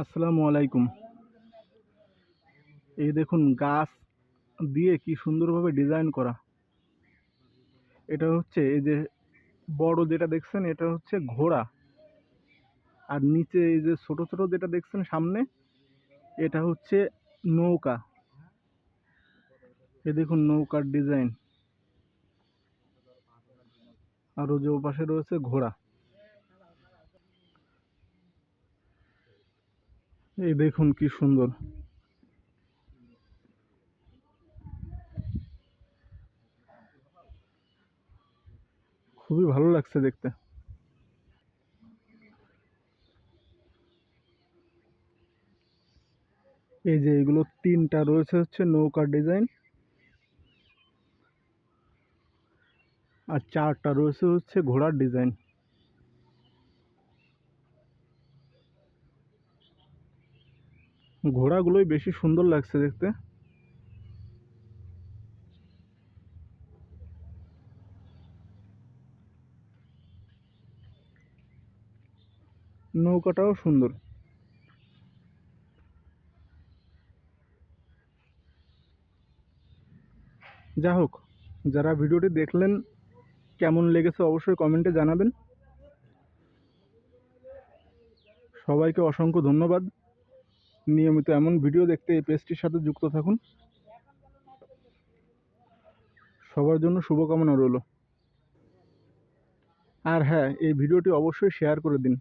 আসসালামু আলাইকুম। এই দেখুন গাছ দিয়ে কি সুন্দরভাবে ডিজাইন করা। এটা হচ্ছে এই যে বড় যেটা দেখছেন, এটা হচ্ছে ঘোড়া। আর নিচে এই যে ছোট ছোট যেটা দেখছেন সামনে, এটা হচ্ছে নৌকা। এ দেখুন নৌকার ডিজাইন। আর ও যে ওপাশে রয়েছে ঘোড়া। এই দেখুন কি সুন্দর। খুবই ভালো লাগছে দেখতে। এই যে এগুলো তিনটা রয়েছে হচ্ছে নৌকার ডিজাইন। আর চারটা রয়েছে হচ্ছে ঘোড়ার ডিজাইন। ঘোড়াগুলোই বেশি সুন্দর লাগছে দেখতে। নৌকাটাও সুন্দর। যা হোক, যারা ভিডিওটি দেখলেন, কেমন লেগেছে অবশ্যই কমেন্টে জানাবেন। সবাইকে অসংখ্য ধন্যবাদ। নিয়মিত এমন ভিডিও দেখতে এই পেজটির সাথে যুক্ত থাকুন। সবার জন্য শুভকামনা রইল। আর হ্যাঁ এই ভিডিওটি অবশ্যই শেয়ার করে দিন।